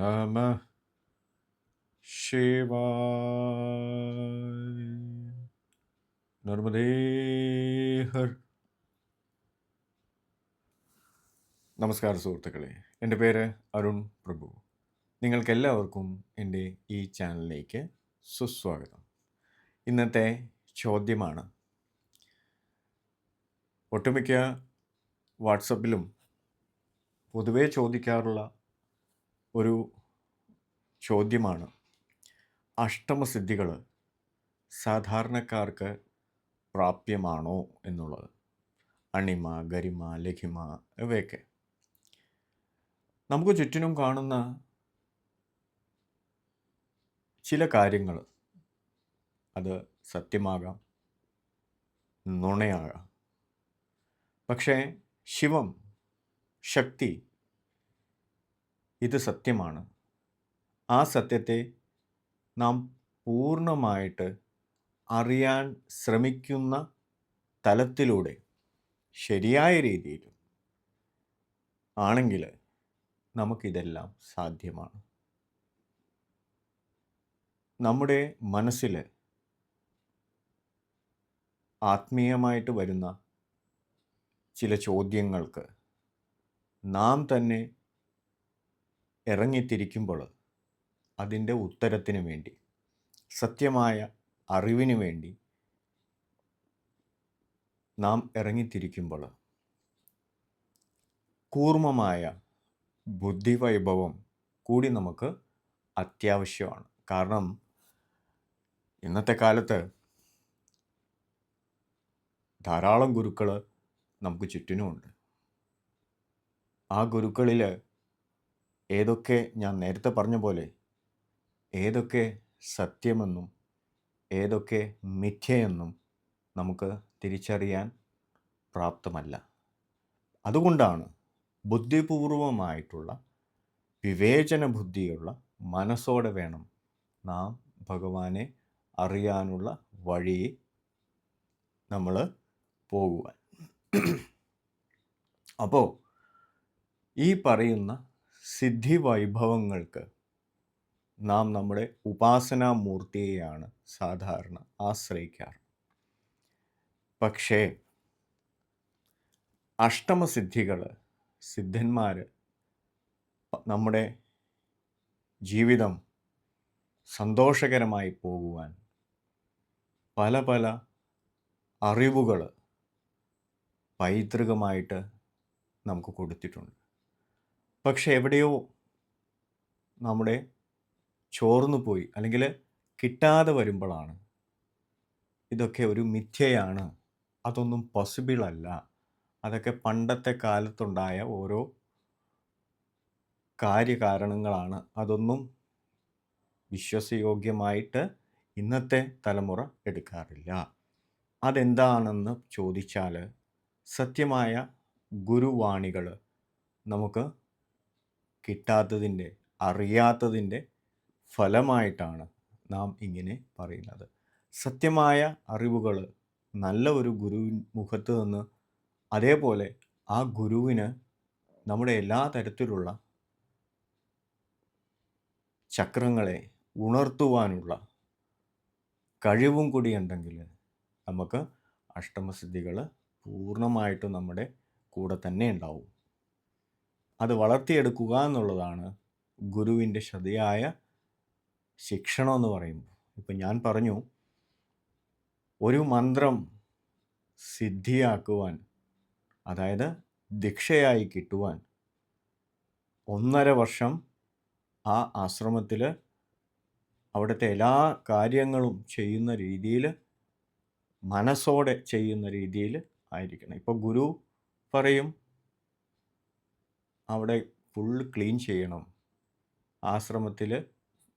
നമ ശിവായ നർമ്മദേ ഹർ നമസ്കാര സുഹൃത്തുക്കളെ എന്റെ പേര് അരുൺ പ്രഭു. നിങ്ങൾക്കെല്ലാവർക്കും എന്റെ ഈ ചാനലിലേക്ക് സുസ്വാഗതം. ഇന്നത്തെ ചോദ്യമാണ് ഒട്ടുമിക്ക വാട്സപ്പിലും പൊതുവേ ചോദിക്കാറുള്ള ഒരു ചോദ്യമാണ്. അഷ്ടമസിദ്ധികൾ സാധാരണക്കാർക്ക് പ്രാപ്യമാണോ എന്നുള്ളത്. അണിമ ഗരിമ ലഘിമ ഇവയൊക്കെ. നമുക്ക് ചുറ്റിനും കാണുന്ന ചില കാര്യങ്ങൾ അത് സത്യമാകാം നുണയാകാം. പക്ഷേ ശിവം ശക്തി ഇത് സത്യമാണ്. ആ സത്യത്തെ നാം പൂർണമായിട്ട് അറിയാൻ ശ്രമിക്കുന്ന തലത്തിലൂടെ ശരിയായ രീതിയിൽ ആണെങ്കിൽ നമുക്കിതെല്ലാം സാധ്യമാണ്. നമ്മുടെ മനസ്സിൽ ആത്മീയമായിട്ട് വരുന്ന ചില ചോദ്യങ്ങൾക്ക് നാം തന്നെ ഇറങ്ങിത്തിരിക്കുമ്പോൾ അതിന്റെ ഉത്തരത്തിന് വേണ്ടി സത്യമായ അറിവിന് വേണ്ടി നാം ഇറങ്ങിത്തിരിക്കുമ്പോൾ കൂർമ്മമായ ബുദ്ധിവൈഭവം കൂടി നമുക്ക് അത്യാവശ്യമാണ്. കാരണം ഇന്നത്തെ കാലത്ത് ധാരാളം ഗുരുക്കൾ നമുക്ക് ചുറ്റിനുമുണ്ട്. ആ ഗുരുക്കളിൽ ഏതൊക്കെ ഞാൻ നേരത്തെ പറഞ്ഞ പോലെ ഏതൊക്കെ സത്യമെന്നും ഏതൊക്കെ മിഥ്യയെന്നും നമുക്ക് തിരിച്ചറിയാൻ പ്രാപ്തമല്ല. അതുകൊണ്ടാണ് ബുദ്ധിപൂർവമായിട്ടുള്ള വിവേചന ബുദ്ധിയുള്ള മനസ്സോടെ വേണം നാം ഭഗവാനെ അറിയാനുള്ള വഴി നമ്മൾ പോകുവാൻ. അപ്പോൾ ഈ പറയുന്ന സിദ്ധി വൈഭവങ്ങൾക്ക് നാം നമ്മുടെ ഉപാസനാമൂർത്തിയെയാണ് സാധാരണ ആശ്രയിക്കാറ്. പക്ഷേ അഷ്ടമസിദ്ധികൾ സിദ്ധന്മാർ നമ്മുടെ ജീവിതം സന്തോഷകരമായി പോകുവാൻ പല പല അറിവുകൾ പൈതൃകമായിട്ട് നമുക്ക് കൊടുത്തിട്ടുണ്ട്. പക്ഷെ എവിടെയോ നമ്മുടെ ചോർന്നു പോയി അല്ലെങ്കിൽ കിട്ടാതെ വരുമ്പോഴാണ്. ഇതൊക്കെ ഒരു മിഥ്യയാണ്. അതൊന്നും പോസിബിൾ അല്ല. അതൊക്കെ പണ്ടത്തെ കാലത്തുണ്ടായ ഓരോ കാര്യകാരണങ്ങളാണ്. അതൊന്നും വിശ്വസയോഗ്യമായിട്ട് ഇന്നത്തെ തലമുറ എടുക്കാറില്ല. അതെന്താണെന്ന് ചോദിച്ചാൽ സത്യമായ ഗുരുവാണികൾ നമുക്ക് കിട്ടാത്തതിന്റെ അറിയാത്തതിന്റെ ഫലമായിട്ടാണ് നാം ഇങ്ങനെ പറയുന്നത്. സത്യമായ അറിവുകൾ നല്ല ഒരു ഗുരു മുഖത്ത് നിന്ന് അതേപോലെ ആ ഗുരുവിന് നമ്മുടെ എല്ലാ തരത്തിലുള്ള ചക്രങ്ങളെ ഉണർത്തുവാനുള്ള കഴിവും കൂടി ഉണ്ടെങ്കിൽ നമുക്ക് അഷ്ടമസിദ്ധികൾ പൂർണമായിട്ടും നമ്മുടെ കൂടെ തന്നെ ഉണ്ടാവും. അത് വളർത്തിയെടുക്കുക എന്നുള്ളതാണ് ഗുരുവിന്റെ ശ്രദ്ധയായ ശിക്ഷണം എന്ന് പറയുമ്പോൾ. ഇപ്പം ഞാൻ പറഞ്ഞു ഒരു മന്ത്രം സിദ്ധിയാക്കുവാൻ അതായത് ദീക്ഷയായി കിട്ടുവാൻ ഒന്നര വർഷം ആ ആശ്രമത്തിൽ അവിടുത്തെ എല്ലാ കാര്യങ്ങളും ചെയ്യുന്ന രീതിയിൽ മനസ്സോടെ ചെയ്യുന്ന രീതിയിൽ ആയിരിക്കണം. ഇപ്പോൾ ഗുരു പറയും അവിടെ ഫുൾ ക്ലീൻ ചെയ്യണം. ആശ്രമത്തിൽ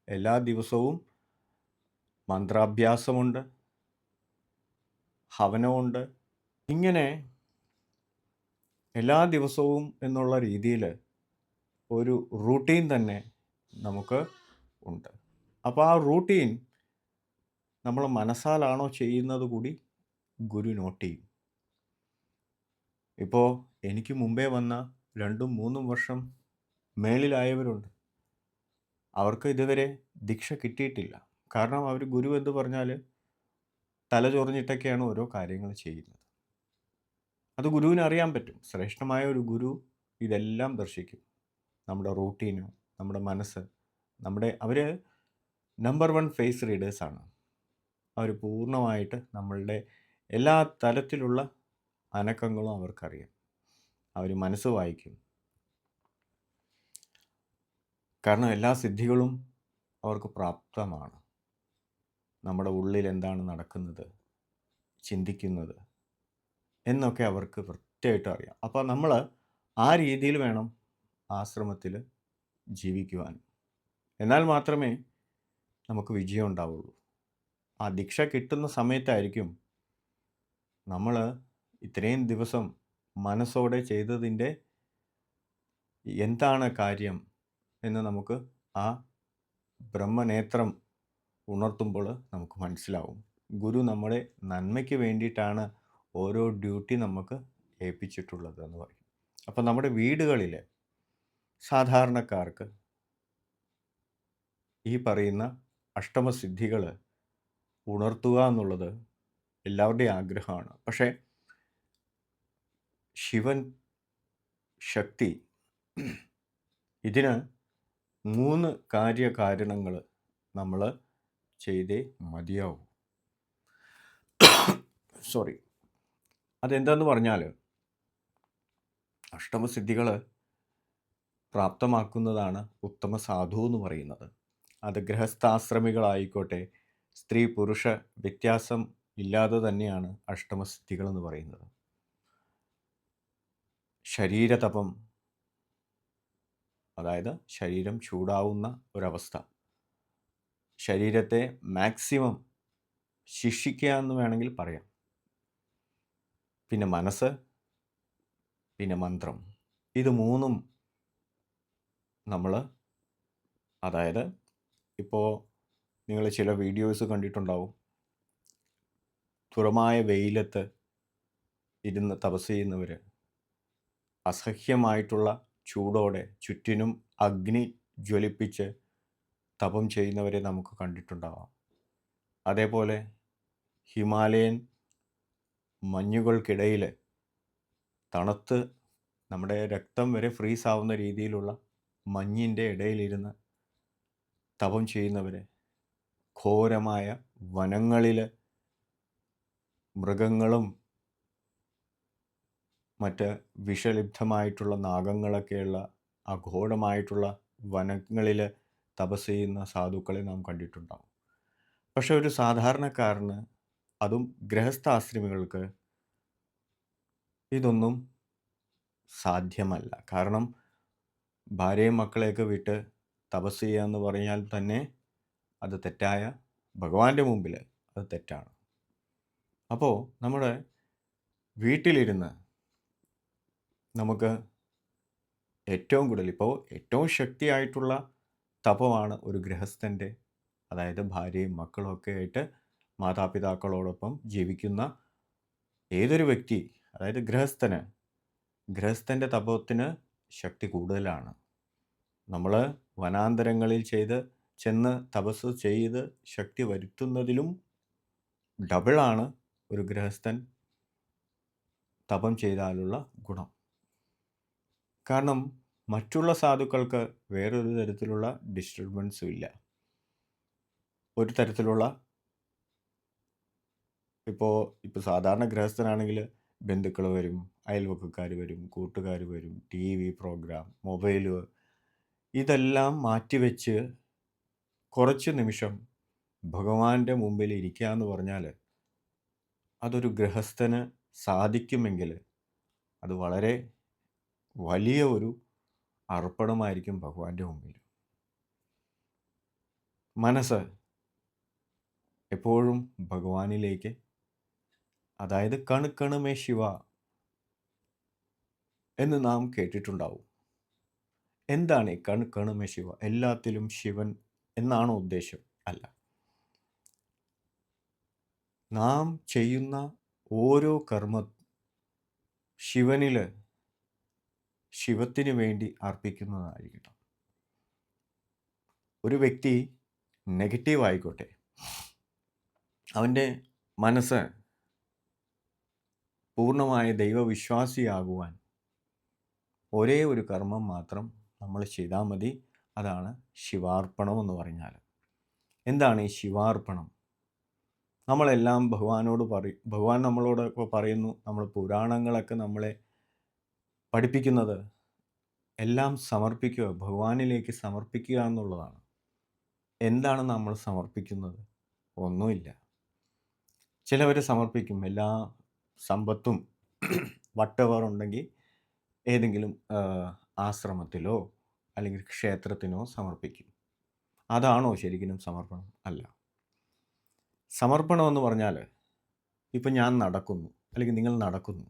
എല്ലാ ദിവസവും മന്ത്രാഭ്യാസമുണ്ട് ഹവനമുണ്ട് ഇങ്ങനെ എല്ലാ ദിവസവും എന്നുള്ള രീതിയിൽ ഒരു റൂട്ടീൻ തന്നെ നമുക്ക് ഉണ്ട്. അപ്പോൾ ആ റൂട്ടീൻ നമ്മൾ മനസ്സാലാണോ ചെയ്യുന്നത് കൂടി ഗുരു നോട്ട് ചെയ്യും. ഇപ്പോൾ എനിക്ക് മുമ്പേ വന്ന രണ്ടും മൂന്നും വർഷം മേളിലായവരുണ്ട് അവർക്ക് ഇതുവരെ ദീക്ഷ കിട്ടിയിട്ടില്ല. കാരണം അവർ ഗുരു എന്ന് പറഞ്ഞാൽ തല ചൊറിഞ്ഞിട്ടൊക്കെയാണ് ഓരോ കാര്യങ്ങൾ ചെയ്യുന്നത്. അത് ഗുരുവിന് അറിയാൻ പറ്റും. ശ്രേഷ്ഠമായ ഒരു ഗുരു ഇതെല്ലാം ദർശിക്കും. നമ്മുടെ റൂട്ടീന്, നമ്മുടെ മനസ്സ്, നമ്മുടെ അവർ നമ്പർ വൺ ഫേസ് റീഡേഴ്സാണ്. അവർ പൂർണമായിട്ട് നമ്മളുടെ എല്ലാ തലത്തിലുള്ള അനക്കങ്ങളും അവർക്കറിയാം. അവർ മനസ്സ് വായിക്കും. കാരണം എല്ലാ സിദ്ധികളും അവർക്ക് പ്രാപ്തമാണ്. നമ്മുടെ ഉള്ളിൽ എന്താണ് നടക്കുന്നത്, ചിന്തിക്കുന്നത് എന്നൊക്കെ അവർക്ക് കൃത്യമായിട്ട് അറിയാം. അപ്പോൾ നമ്മൾ ആ രീതിയിൽ വേണം ആശ്രമത്തിൽ ജീവിക്കുവാൻ. എന്നാൽ മാത്രമേ നമുക്ക് വിജയം ഉണ്ടാവുള്ളൂ. ആ ദീക്ഷ കിട്ടുന്ന സമയത്തായിരിക്കും നമ്മൾ ഇത്രയും ദിവസം മനസ്സോടെ ചെയ്തതിന്റെ എന്താണ് കാര്യം എന്ന് നമുക്ക് ആ ബ്രഹ്മനേത്രം ഉണർത്തുമ്പോൾ നമുക്ക് മനസ്സിലാവും. ഗുരു നമ്മുടെ നന്മയ്ക്ക് വേണ്ടിയിട്ടാണ് ഓരോ ഡ്യൂട്ടി നമുക്ക് ഏൽപ്പിച്ചിട്ടുള്ളത് എന്ന് പറയും. അപ്പോൾ നമ്മുടെ വീടുകളിൽ സാധാരണക്കാർക്ക് ഈ പറയുന്ന അഷ്ടമസിദ്ധികൾ ഉണർത്തുക എന്നുള്ളത് എല്ലാവരുടെയും ആഗ്രഹമാണ്. പക്ഷേ ശിവൻ ശക്തി ഇതിന് മൂന്ന് കാര്യകാരണങ്ങൾ നമ്മൾ ചെയ്തേ മതിയാവൂ. സോറി. അതെന്താന്ന് പറഞ്ഞാൽ അഷ്ടമസിദ്ധികൾ പ്രാപ്തമാക്കുന്നതാണ് ഉത്തമ സാധു എന്ന് പറയുന്നത്. അത് ഗൃഹസ്ഥാശ്രമികളായിക്കോട്ടെ, സ്ത്രീ പുരുഷ വ്യത്യാസം ഇല്ലാതെ തന്നെയാണ് അഷ്ടമസിദ്ധികൾ എന്ന് പറയുന്നത്. ശരീരതപം അതായത് ശരീരം ചൂടാവുന്ന ഒരവസ്ഥ. ശരീരത്തെ മാക്സിമം ശിക്ഷിക്കുക എന്ന് വേണമെങ്കിൽ പറയാം. പിന്നെ മനസ്സ്, പിന്നെ മന്ത്രം. ഇത് മൂന്നും നമ്മൾ അതായത് ഇപ്പോൾ നിങ്ങൾ ചില വീഡിയോസ് കണ്ടിട്ടുണ്ടാവും. തുറമായ വെയിലത്ത് ഇരുന്ന് തപസ് ചെയ്യുന്നവർ അസഹ്യമായിട്ടുള്ള ചൂടോടെ ചുറ്റിനും അഗ്നി ജ്വലിപ്പിച്ച് തപം ചെയ്യുന്നവരെ നമുക്ക് കണ്ടിട്ടുണ്ടാവാം. അതേപോലെ ഹിമാലയൻ മഞ്ഞുകൾക്കിടയിൽ തണുത്ത് നമ്മുടെ രക്തം വരെ ഫ്രീസ് ആവുന്ന രീതിയിലുള്ള മഞ്ഞിന്റെ ഇടയിലിരുന്ന് തപം ചെയ്യുന്നവരെ, ഘോരമായ വനങ്ങളിൽ മൃഗങ്ങളും മറ്റ് വിഷലിപ്തമായിട്ടുള്ള നാഗങ്ങളൊക്കെയുള്ള അഘോരമായിട്ടുള്ള വനങ്ങളിൽ തപസ് ചെയ്യുന്ന സാധുക്കളെ നാം കണ്ടിട്ടുണ്ടാവും. പക്ഷെ ഒരു സാധാരണക്കാരന് അതും ഗൃഹസ്ഥാശ്രമികൾക്ക് ഇതൊന്നും സാധ്യമല്ല. കാരണം ഭാര്യയും മക്കളെയൊക്കെ വിട്ട് തപസ് ചെയ്യുക എന്ന് പറഞ്ഞാൽ തന്നെ അത് തെറ്റായ ഭഗവാന്റെ മുമ്പിൽ അത് തെറ്റാണ്. അപ്പോൾ നമ്മുടെ വീട്ടിലിരുന്ന് നമുക്ക് ഏറ്റവും കൂടുതൽ ഇപ്പോൾ ഏറ്റവും ശക്തിയായിട്ടുള്ള തപമാണ് ഒരു ഗൃഹസ്ഥന്റെ അതായത് ഭാര്യയും മക്കളുമൊക്കെ ആയിട്ട് മാതാപിതാക്കളോടൊപ്പം ജീവിക്കുന്ന ഏതൊരു വ്യക്തി അതായത് ഗൃഹസ്ഥന് ഗൃഹസ്ഥന്റെ തപത്തിന് ശക്തി കൂടുതലാണ്. നമ്മൾ വനാന്തരങ്ങളിൽ ചെയ്ത് ചെന്ന് തപസ് ചെയ്ത് ശക്തി വരുത്തുന്നതിലും ഡബിളാണ് ഒരു ഗൃഹസ്ഥൻ തപം ചെയ്താലുള്ള ഗുണം. കാരണം മറ്റുള്ള സാധുക്കൾക്ക് വേറൊരു തരത്തിലുള്ള ഡിസ്റ്റർബൻസും ഇല്ല. ഒരു തരത്തിലുള്ള ഇപ്പോൾ ഇപ്പോൾ സാധാരണ ഗൃഹസ്ഥനാണെങ്കിൽ ബന്ധുക്കൾ വരും, അയൽവക്കക്കാർ വരും, കൂട്ടുകാർ വരും, ടി വി പ്രോഗ്രാം, മൊബൈൽ ഇതെല്ലാം മാറ്റിവെച്ച് കുറച്ച് നിമിഷം ഭഗവാന്റെ മുമ്പിൽ ഇരിക്കുക എന്ന് പറഞ്ഞാൽ അതൊരു ഗൃഹസ്ഥന് സാധിക്കുമെങ്കിൽ അത് വളരെ വലിയ ഒരു അർപ്പണമായിരിക്കും ഭഗവാന്റെ മുമ്പിൽ. മനസ്സ് എപ്പോഴും ഭഗവാനിലേക്ക് അതായത് കണ് കണ് ശിവ എന്ന് നാം കേട്ടിട്ടുണ്ടാവും. എന്താണ് ഈ കണ് കണ് ശിവ? എല്ലാത്തിലും ശിവൻ എന്നാണ് ഉദ്ദേശം? അല്ല. നാം ചെയ്യുന്ന ഓരോ കർമ്മ ശിവനിൽ ശിവത്തിന് വേണ്ടി അർപ്പിക്കുന്നതായിരിക്കണം. ഒരു വ്യക്തി നെഗറ്റീവ് ആയിക്കോട്ടെ. അവന്റെ മനസ്സ് പൂർണമായ ദൈവവിശ്വാസിയാകുവാൻ ഒരേ ഒരു കർമ്മം മാത്രം നമ്മൾ ചെയ്താൽ മതി. അതാണ് ശിവാർപ്പണം എന്ന് പറഞ്ഞാൽ. എന്താണ് ഈ ശിവാർപ്പണം? നമ്മളെല്ലാം ഭഗവാനോട് പറയും ഭഗവാൻ നമ്മളോടൊക്കെ പറയുന്നു. നമ്മൾ പുരാണങ്ങളൊക്കെ നമ്മളെ പഠിപ്പിക്കുന്നത് എല്ലാം സമർപ്പിക്കുക ഭഗവാനിലേക്ക് സമർപ്പിക്കുക എന്നുള്ളതാണ്. എന്താണ് നമ്മൾ സമർപ്പിക്കുന്നത്? ഒന്നുമില്ല. ചിലവർ സമർപ്പിക്കും. എല്ലാ സമ്പത്തും വട്ടവർ ഉണ്ടെങ്കിൽ ഏതെങ്കിലും ആശ്രമത്തിലോ അല്ലെങ്കിൽ ക്ഷേത്രത്തിനോ സമർപ്പിക്കും. അതാണോ ശരിക്കും സമർപ്പണം? അല്ല. സമർപ്പണം എന്ന് പറഞ്ഞാൽ ഇപ്പം ഞാൻ നടക്കുന്നു അല്ലെങ്കിൽ നിങ്ങൾ നടക്കുന്നു.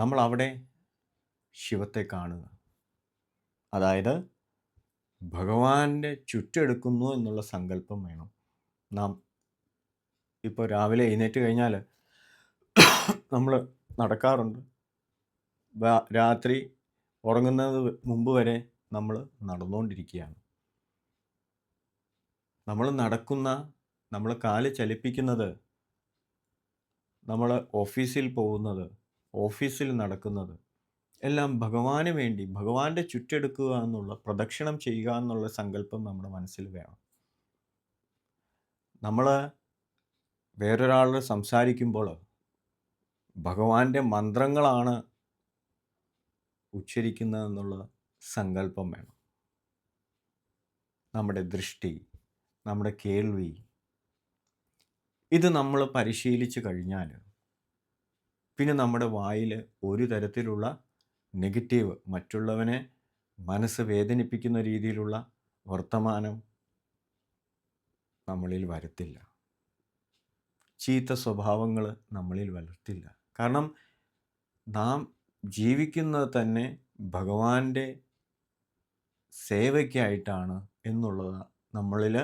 നമ്മൾ അവിടെ ശിവത്തെ കാണുക. അതായത് ഭഗവാന്റെ ചുറ്റെടുക്കുന്നു എന്നുള്ള സങ്കല്പം വേണം. നാം ഇപ്പോൾ രാവിലെ എഴുന്നേറ്റ് കഴിഞ്ഞാൽ നമ്മൾ നടക്കാറുണ്ട്. രാത്രി ഉറങ്ങുന്നത് മുമ്പ് വരെ നമ്മൾ നടന്നുകൊണ്ടിരിക്കുകയാണ് നമ്മൾ നടക്കുന്ന നമ്മൾ കാൽ ചലിപ്പിക്കുന്നത് നമ്മൾ ഓഫീസിൽ പോകുന്നത് ഓഫീസിൽ നടക്കുന്നത്. എല്ലാം ഭഗവാന് വേണ്ടി ഭഗവാന്റെ ചുറ്റെടുക്കുക എന്നുള്ള പ്രദക്ഷിണം ചെയ്യുക എന്നുള്ള സങ്കല്പം നമ്മുടെ മനസ്സിൽ വേണം. നമ്മൾ വേറൊരാളോട് സംസാരിക്കുമ്പോൾ ഭഗവാന്റെ മന്ത്രങ്ങളാണ് ഉച്ചരിക്കുന്നതെന്നുള്ള സങ്കല്പം വേണം. നമ്മുടെ ദൃഷ്ടി നമ്മുടെ കേൾവി ഇത് നമ്മൾ പരിശീലിച്ച് കഴിഞ്ഞാൽ പിന്നെ നമ്മുടെ വായിൽ ഒരു തരത്തിലുള്ള നെഗറ്റീവ് മറ്റുള്ളവനെ മനസ്സ് വേദനിപ്പിക്കുന്ന രീതിയിലുള്ള വർത്തമാനം നമ്മളിൽ വരത്തില്ല. ചീത്ത സ്വഭാവങ്ങൾ നമ്മളിൽ വളർത്തില്ല കാരണം നാം ജീവിക്കുന്നത് തന്നെ ഭഗവാന്റെ സേവയ്ക്കായിട്ടാണ് എന്നുള്ളത് നമ്മളിൽ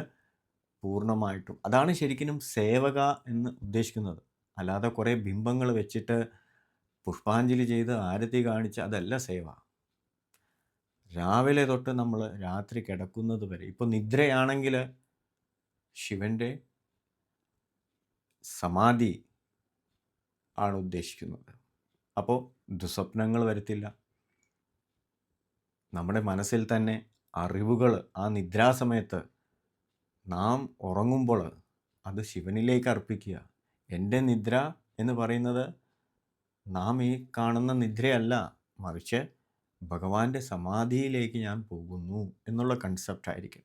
പൂർണമായിട്ടും അതാണ് ശരിക്കും സേവക എന്ന് ഉദ്ദേശിക്കുന്നത്. അല്ലാതെ കുറേ ബിംബങ്ങൾ വെച്ചിട്ട് പുഷ്പാഞ്ജലി ചെയ്ത് ആരതി കാണിച്ച് അതല്ല സേവ. രാവിലെ തൊട്ട് നമ്മൾ രാത്രി കിടക്കുന്നത് വരെ ഇപ്പോൾ നിദ്രയാണെങ്കിൽ ശിവന്റെ സമാധി ആണ് ഉദ്ദേശിക്കുന്നത്. അപ്പോൾ ദുസ്വപ്നങ്ങൾ വരത്തില്ല. നമ്മുടെ മനസ്സിൽ തന്നെ അറിവുകൾ ആ നിദ്രാസമയത്ത് നാം ഉറങ്ങുമ്പോൾ അത് ശിവനിലേക്ക് അർപ്പിക്കുക. എന്റെ നിദ്ര എന്ന് പറയുന്നത് നാം ഈ കാണുന്ന നിദ്രയല്ല മറിച്ച് ഭഗവാന്റെ സമാധിയിലേക്ക് ഞാൻ പോകുന്നു എന്നുള്ള കൺസെപ്റ്റ് ആയിരിക്കും.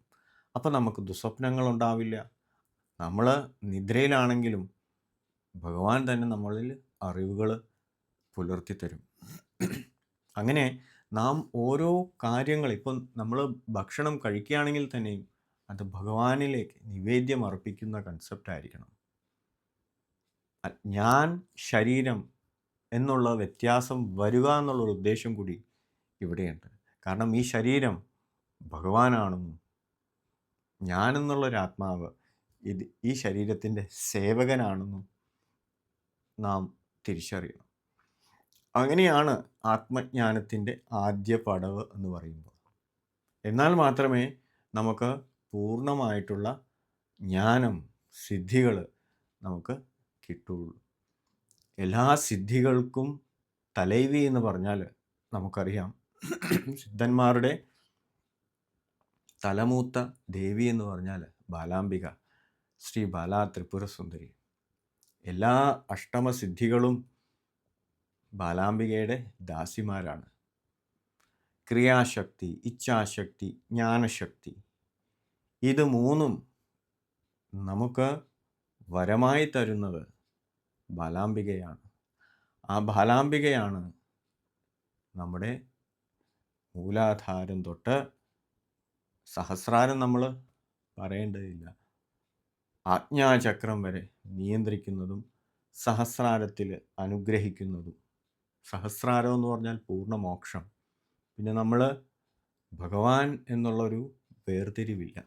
അപ്പോൾ നമുക്ക് ദുസ്വപ്നങ്ങൾ ഉണ്ടാവില്ല. നമ്മൾ നിദ്രയിലാണെങ്കിലും ഭഗവാൻ തന്നെ നമ്മളിൽ അറിവുകൾ പുലർത്തി തരും അങ്ങനെ നാം ഓരോ കാര്യങ്ങൾ ഇപ്പം നമ്മൾ ഭക്ഷണം കഴിക്കുകയാണെങ്കിൽ തന്നെയും അത് ഭഗവാനിലേക്ക് നിവേദ്യം അർപ്പിക്കുന്ന കൺസെപ്റ്റ് ആയിരിക്കണം. ഞാൻ ശരീരം എന്നുള്ള വ്യത്യാസം വരിക എന്നുള്ളൊരു ഉദ്ദേശം കൂടി ഇവിടെയുണ്ട്. കാരണം ഈ ശരീരം ഭഗവാനാണെന്നും ഞാനെന്നുള്ളൊരാത്മാവ് ഇത് ഈ ശരീരത്തിന്റെ സേവകനാണെന്നും നാം തിരിച്ചറിയണം. അങ്ങനെയാണ് ആത്മജ്ഞാനത്തിന്റെ ആദ്യ പടവ് എന്ന് പറയുമ്പോൾ. എന്നാൽ മാത്രമേ നമുക്ക് പൂർണമായിട്ടുള്ള ജ്ഞാനം സിദ്ധികൾ നമുക്ക് കിട്ടുകയുള്ളൂ എല്ലാ സിദ്ധികൾക്കും തലൈവി എന്ന് പറഞ്ഞാൽ നമുക്കറിയാം. സിദ്ധന്മാരുടെ തലമൂത്ത ദേവി എന്ന് പറഞ്ഞാൽ ബാലാംബിക ശ്രീ ബാലാ ത്രിപുര സുന്ദരി എല്ലാ അഷ്ടമസിദ്ധികളും ബാലാംബികയുടെ ദാസിമാരാണ്. ക്രിയാശക്തി ഇച്ഛാശക്തി ജ്ഞാനശക്തി. ഇത് മൂന്നും നമുക്ക് വരമായി തരുന്നത് ബാലാംബികയാണ്. ആ ബാലാംബികയാണ് നമ്മുടെ മൂലാധാരം തൊട്ട് സഹസ്രാരം നമ്മൾ പറയേണ്ടതില്ല. ആജ്ഞാചക്രം വരെ നിയന്ത്രിക്കുന്നതും സഹസ്രാരത്തിൽ അനുഗ്രഹിക്കുന്നതും. സഹസ്രാരം എന്ന് പറഞ്ഞാൽ പൂർണ മോക്ഷം. പിന്നെ നമ്മൾ ഭഗവാൻ എന്നുള്ളൊരു വേർതിരിവില്ല.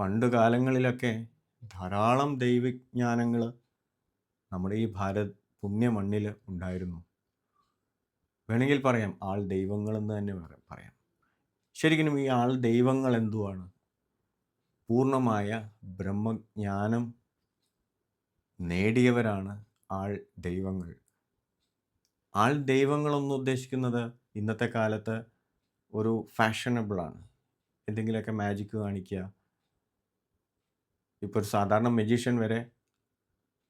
പണ്ട് കാലങ്ങളിലൊക്കെ ധാരാളം ദൈവജ്ഞാനങ്ങൾ നമ്മുടെ ഈ ഭാരത് പുണ്യ മണ്ണിൽ ഉണ്ടായിരുന്നു. വേണമെങ്കിൽ പറയാം ആൾ ദൈവങ്ങളെന്ന് തന്നെ പറ- പറയാം. ശരിക്കും ഈ ആൾ ദൈവങ്ങൾ എന്തുവാണ്? പൂർണമായ ബ്രഹ്മജ്ഞാനം നേടിയവരാണ് ആൾ ദൈവങ്ങൾ. ആൾ ദൈവങ്ങളെന്ന് ഉദ്ദേശിക്കുന്നത് ഇന്നത്തെ കാലത്ത് ഒരു ഫാഷനബിളാണ് എന്തെങ്കിലുമൊക്കെ മാജിക്ക് കാണിക്കുക. ഇപ്പോൾ ഒരു സാധാരണ മജീഷ്യൻ വരെ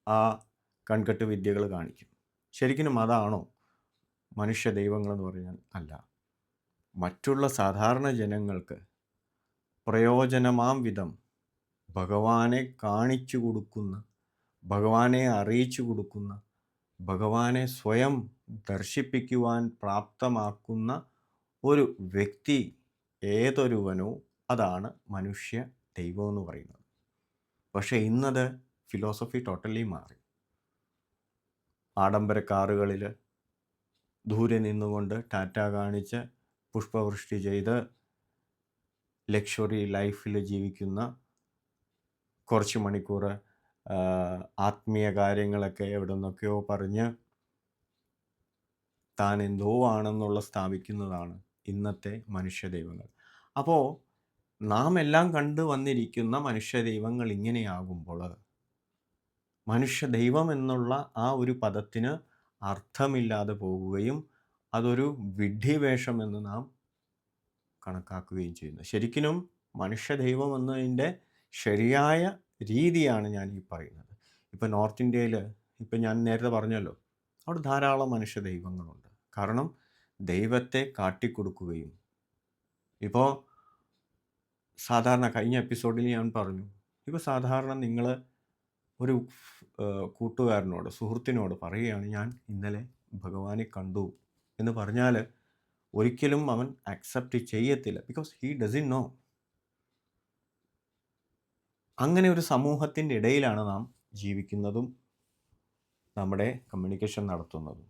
ആ കൺകെട്ട് വിദ്യകൾ കാണിക്കും. ശരിക്കും അതാണോ മനുഷ്യ ദൈവങ്ങളെന്ന് പറഞ്ഞാൽ അല്ല. മറ്റുള്ള സാധാരണ ജനങ്ങൾക്ക് പ്രയോജനമാം വിധം ഭഗവാനെ കാണിച്ചു കൊടുക്കുന്ന ഭഗവാനെ അറിയിച്ചു കൊടുക്കുന്ന ഭഗവാനെ സ്വയം ദർശിപ്പിക്കുവാൻ പ്രാപ്തമാക്കുന്ന ഒരു വ്യക്തി ഏതൊരുവനോ അതാണ് മനുഷ്യ ദൈവം എന്ന് പറയുന്നത്. പക്ഷേ ഇന്നത് ഫിലോസഫി ടോട്ടലി മാറി. ആഡംബര കാറുകളിൽ ദൂരെ നിന്നുകൊണ്ട് ടാറ്റ കാണിച്ച് പുഷ്പവൃഷ്ടി ചെയ്ത് ലക്ഷറി ലൈഫിൽ ജീവിക്കുന്ന കുറച്ച് മണിക്കൂർ ആത്മീയ കാര്യങ്ങളൊക്കെ എവിടെ നിന്നൊക്കെയോ പറഞ്ഞ് താൻ എന്തോ ആണെന്നുള്ള സ്ഥാപിക്കുന്നതാണ് ഇന്നത്തെ മനുഷ്യദൈവങ്ങൾ. അപ്പോൾ നാം എല്ലാം കണ്ടു വന്നിരിക്കുന്ന മനുഷ്യ ദൈവങ്ങൾ ഇങ്ങനെയാകുമ്പോൾ മനുഷ്യ ദൈവം എന്നുള്ള ആ ഒരു പദത്തിന് അർത്ഥമില്ലാതെ പോവുകയും അതൊരു വിഡ്ഢിവേഷം എന്ന് നാം കണക്കാക്കുകയും ചെയ്യുന്നു. ശരിക്കും മനുഷ്യ ദൈവം എന്നതിന്റെ ശരിയായ രീതിയാണ് ഞാൻ ഈ പറയുന്നത്. ഇപ്പം നോർത്ത് ഇന്ത്യയിൽ ഇപ്പം ഞാൻ നേരത്തെ പറഞ്ഞല്ലോ അവിടെ ധാരാളം മനുഷ്യ ദൈവങ്ങളുണ്ട് കാരണം ദൈവത്തെ കാട്ടിക്കൊടുക്കുകയും ഇപ്പോൾ സാധാരണ കഴിഞ്ഞ എപ്പിസോഡിൽ ഞാൻ പറഞ്ഞു ഇപ്പോൾ സാധാരണ നിങ്ങൾ ഒരു കൂട്ടുകാരനോട് സുഹൃത്തിനോട് പറയുകയാണ് ഞാൻ ഇന്നലെ ഭഗവാനെ കണ്ടു. എന്ന് പറഞ്ഞാൽ ഒരിക്കലും അവൻ അക്സെപ്റ്റ് ചെയ്യത്തില്ല ബിക്കോസ് ഹീ ഡസിൻ നോ അങ്ങനെ ഒരു സമൂഹത്തിന്റെ ഇടയിലാണ് നാം ജീവിക്കുന്നതും നമ്മുടെ കമ്മ്യൂണിക്കേഷൻ നടത്തുന്നതും.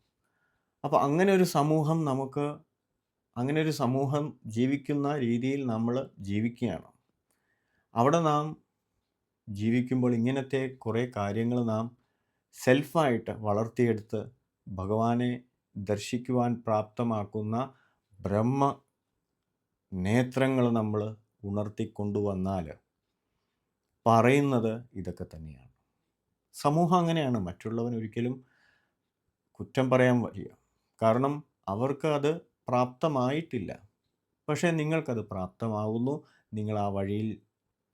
അപ്പോൾ അങ്ങനെ ഒരു സമൂഹം നമുക്ക് അങ്ങനെ ഒരു സമൂഹം ജീവിക്കുന്ന രീതിയിൽ നമ്മൾ ജീവിക്കുകയാണ്. അവിടെ നാം ജീവിക്കുമ്പോൾ ഇങ്ങനത്തെ കുറേ കാര്യങ്ങൾ നാം സെൽഫായിട്ട് വളർത്തിയെടുത്ത് ഭഗവാനെ ദർശിക്കുവാൻ പ്രാപ്തമാക്കുന്ന ബ്രഹ്മ നേത്രങ്ങൾ നമ്മൾ ഉണർത്തിക്കൊണ്ടുവന്നാൽ പറയുന്നത് ഇതൊക്കെ തന്നെയാണ്. സമൂഹം അങ്ങനെയാണ്. മറ്റുള്ളവൻ ഒരിക്കലും കുറ്റം പറയാൻ വയ്യ. കാരണം അവർക്ക് അത് പ്രാപ്തമായിട്ടില്ല. പക്ഷേ നിങ്ങൾക്കത് പ്രാപ്തമാവുന്നു. നിങ്ങൾ ആ വഴിയിൽ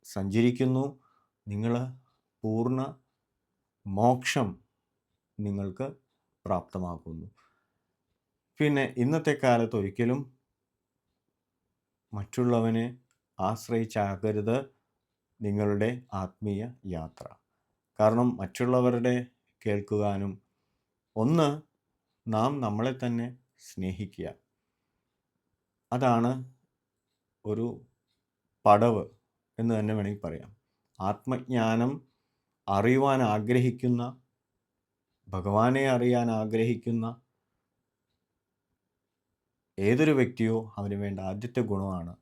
സഞ്ചരിക്കുന്നു. നിങ്ങൾ പൂർണ മോക്ഷം നിങ്ങൾക്ക് പ്രാപ്തമാക്കുന്നു പിന്നെ ഇന്നത്തെ കാലത്ത് ഒരിക്കലും മറ്റുള്ളവനെ ആശ്രയിച്ചാകരുത് നിങ്ങളുടെ ആത്മീയ യാത്ര. കാരണം മറ്റുള്ളവരുടെ കേൾക്കുവാനും ഒന്ന് നാം നമ്മളെ തന്നെ സ്നേഹിക്കുക. അതാണ് ഒരു പടവ് എന്ന് തന്നെ വേണമെങ്കിൽ പറയാം. ആത്മജ്ഞാനം അറിയുവാൻ ആഗ്രഹിക്കുന്ന ഭഗവാനെ അറിയാൻ ആഗ്രഹിക്കുന്ന ഏതൊരു വ്യക്തിയോ അവന് വേണ്ട ആദ്യത്തെ ഗുണമാണ്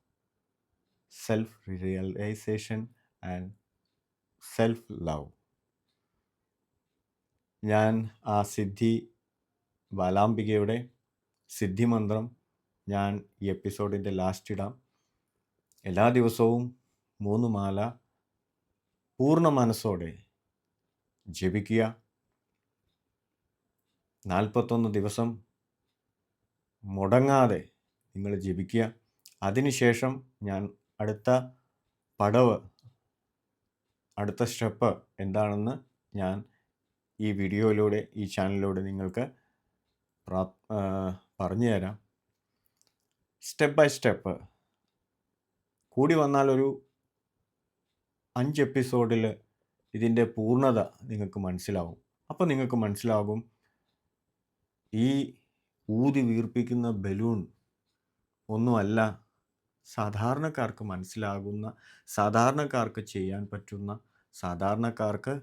self realisation and self love ഞാൻ ആ സിദ്ധി ബാലാംബികയുടെ സിദ്ധിമന്ത്രം ഞാൻ ഈ എപ്പിസോഡിന്റെ ലാസ്റ്റ് ഇടാം. എല്ലാ ദിവസവും മൂന്ന് മാല പൂർണ മനസ്സോടെ ജപിക്കുക. നാൽപ്പത്തൊന്ന് ദിവസം മുടങ്ങാതെ നിങ്ങൾ ജപിക്കുക. അതിനുശേഷം ഞാൻ അടുത്ത പടവ് അടുത്ത സ്റ്റെപ്പ് എന്താണെന്ന് ഞാൻ ഈ വീഡിയോയിലൂടെ ഈ ചാനലിലൂടെ നിങ്ങൾക്ക് പ്രാ പറഞ്ഞു തരാം. Step by step. കൂടി വന്നാൽ ഒരു അഞ്ച് എപ്പിസോഡിൽ ഇതിന്റെ പൂർണത നിങ്ങൾക്ക് മനസ്സിലാവും. അപ്പോൾ നിങ്ങൾക്ക് മനസ്സിലാകും ഈ ഊതി വീർപ്പിക്കുന്ന ബലൂൺ ഒന്നുമല്ല സാധാരണക്കാർക്ക് മനസ്സിലാകുന്ന സാധാരണക്കാർക്ക് ചെയ്യാൻ പറ്റുന്ന സാധാരണക്കാർക്ക്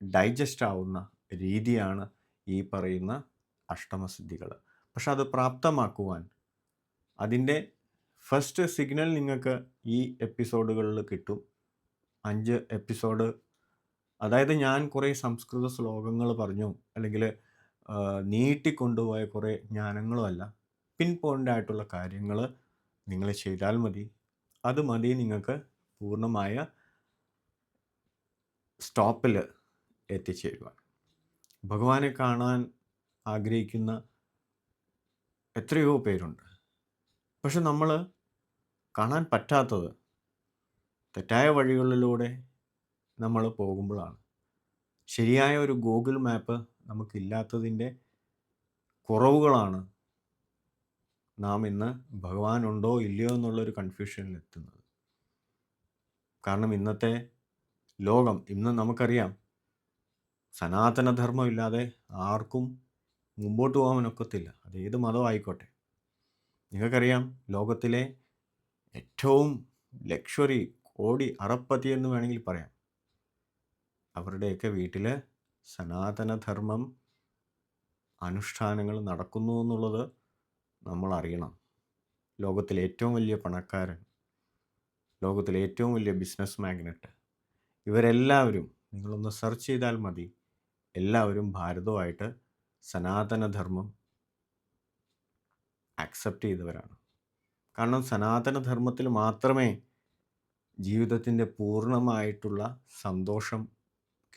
ഡൈജസ്റ്റ് ആവുന്ന രീതിയാണ് ഈ പറയുന്ന അഷ്ടമസിദ്ധികൾ പക്ഷെ അത് പ്രാപ്തമാക്കുവാൻ അതിന്റെ ഫസ്റ്റ് സിഗ്നൽ നിങ്ങൾക്ക് ഈ എപ്പിസോഡുകളിൽ കിട്ടും. അഞ്ച് എപ്പിസോഡ്. അതായത് ഞാൻ കുറേ സംസ്കൃത ശ്ലോകങ്ങൾ പറഞ്ഞു. അല്ലെങ്കിൽ നീട്ടിക്കൊണ്ടുപോയ കുറേ ജ്ഞാനങ്ങളുമല്ല. പിൻ പോയിന്റായിട്ടുള്ള കാര്യങ്ങൾ നിങ്ങൾ ചെയ്താൽ മതി. അത് മതി നിങ്ങൾക്ക് പൂർണമായ സ്റ്റോപ്പിൽ എത്തിച്ചേരുവാൻ. ഭഗവാനെ കാണാൻ ആഗ്രഹിക്കുന്ന എത്രയോ പേരുണ്ട്. പക്ഷെ നമ്മൾ കാണാൻ പറ്റാത്തത് തെറ്റായ വഴികളിലൂടെ നമ്മൾ പോകുമ്പോഴാണ്. ശരിയായ ഒരു ഗൂഗിൾ മാപ്പ് നമുക്കില്ലാത്തതിന്റെ കുറവുകളാണ് നാം ഇന്ന് ഭഗവാൻ ഉണ്ടോ ഇല്ലയോ എന്നുള്ളൊരു കൺഫ്യൂഷനിൽ എത്തുന്നത്. കാരണം ഇന്നത്തെ ലോകം ഇന്ന് നമുക്കറിയാം സനാതനധർമ്മം ഇല്ലാതെ ആർക്കും മുമ്പോട്ട് പോകാൻ ഒക്കത്തില്ല. അത് ഏത് മതം ആയിക്കോട്ടെ നിങ്ങൾക്കറിയാം ലോകത്തിലെ ഏറ്റവും ലക്ഷറി കോടി അറപ്പതി എന്ന് വേണമെങ്കിൽ പറയാം. അവരുടെയൊക്കെ വീട്ടിൽ സനാതനധർമ്മം അനുഷ്ഠാനങ്ങൾ നടക്കുന്നു എന്നുള്ളത് നമ്മൾ അറിയണം. ലോകത്തിലെ ഏറ്റവും വലിയ പണക്കാരൻ ലോകത്തിലെ ഏറ്റവും വലിയ ബിസിനസ് മാഗ്നറ്റ് ഇവരെല്ലാവരും നിങ്ങളൊന്ന് സെർച്ച് ചെയ്താൽ മതി. എല്ലാവരും ഭാരതവുമായിട്ട് സനാതനധർമ്മം അക്സെപ്റ്റ് ചെയ്തവരാണ്. കാരണം സനാതനധർമ്മത്തിൽ മാത്രമേ ജീവിതത്തിന്റെ പൂർണമായിട്ടുള്ള സന്തോഷം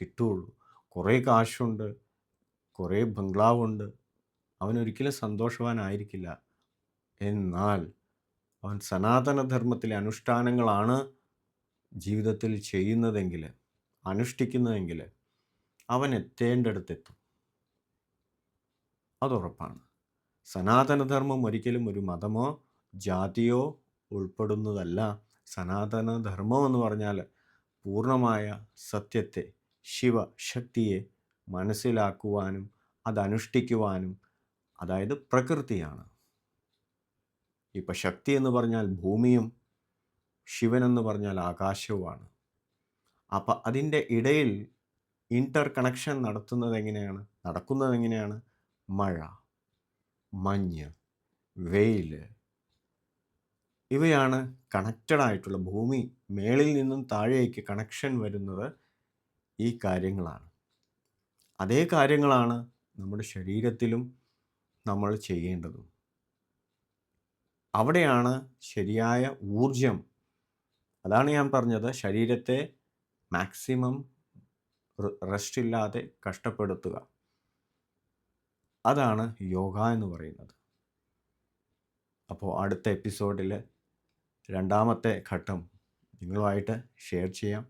കിട്ടുകയുള്ളൂ. കുറേ കാശുണ്ട് കുറേ ബംഗ്ലാവുണ്ട് അവനൊരിക്കലും സന്തോഷവാനായിരിക്കില്ല. എന്നാൽ അവൻ സനാതനധർമ്മത്തിലെ അനുഷ്ഠാനങ്ങളാണ് ജീവിതത്തിൽ ചെയ്യുന്നതെങ്കിൽ അനുഷ്ഠിക്കുന്നതെങ്കിൽ അവൻ എത്തേണ്ടടുത്തെത്തും. അതുറപ്പാണ് സനാതനധർമ്മം ഒരിക്കലും ഒരു മതമോ ജാതിയോ ഉൾപ്പെടുന്നതല്ല. സനാതനധർമ്മം എന്ന് പറഞ്ഞാൽ പൂർണമായ സത്യത്തെ ശിവശക്തിയെ മനസ്സിലാക്കുവാനും അതനുഷ്ഠിക്കുവാനും അതായത് പ്രകൃതിയാണ്. ഇപ്പം ശക്തി എന്ന് പറഞ്ഞാൽ ഭൂമിയും ശിവനെന്ന് പറഞ്ഞാൽ ആകാശവുമാണ്. അപ്പം അതിന്റെ ഇടയിൽ ഇന്റർ കണക്ഷൻ നടത്തുന്നത് എങ്ങനെയാണ് നടക്കുന്നത് എങ്ങനെയാണ് മഴ. മഞ്ഞ് വെയിൽ ഇവയാണ് കണക്റ്റഡ് ആയിട്ടുള്ള ഭൂമി മേളിൽ നിന്നും താഴേക്ക് കണക്ഷൻ വരുന്നത് ഈ കാര്യങ്ങളാണ്. അതേ കാര്യങ്ങളാണ് നമ്മുടെ ശരീരത്തിലും നമ്മൾ ചെയ്യേണ്ടതും. അവിടെയാണ് ശരിയായ ഊർജം അതാണ് ഞാൻ പറഞ്ഞത് ശരീരത്തെ മാക്സിമം റെസ്റ്റ് ഇല്ലാതെ കഷ്ടപ്പെടുത്തുക. അതാണ് യോഗ എന്ന് പറയുന്നത്. അപ്പോൾ അടുത്ത എപ്പിസോഡിൽ രണ്ടാമത്തെ ഘട്ടം നിങ്ങളുമായിട്ട് ഷെയർ ചെയ്യാം.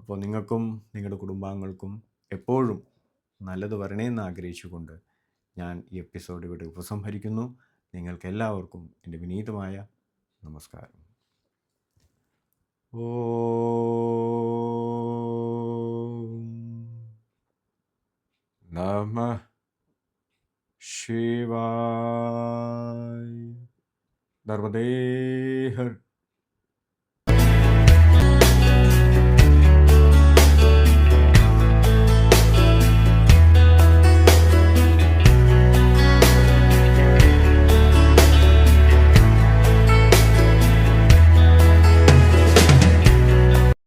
അപ്പോൾ നിങ്ങൾക്കും നിങ്ങളുടെ കുടുംബാംഗങ്ങൾക്കും എപ്പോഴും നല്ലത് വരണേന്ന് ആഗ്രഹിച്ചുകൊണ്ട് ഞാൻ ഈ എപ്പിസോഡ് ഇവിടെ ഉപസംഹരിക്കുന്നു. നിങ്ങൾക്കെല്ലാവർക്കും എന്റെ വിനീതമായ നമസ്കാരം. ഓ നമ ശിവായ നർമ്മദേഹർ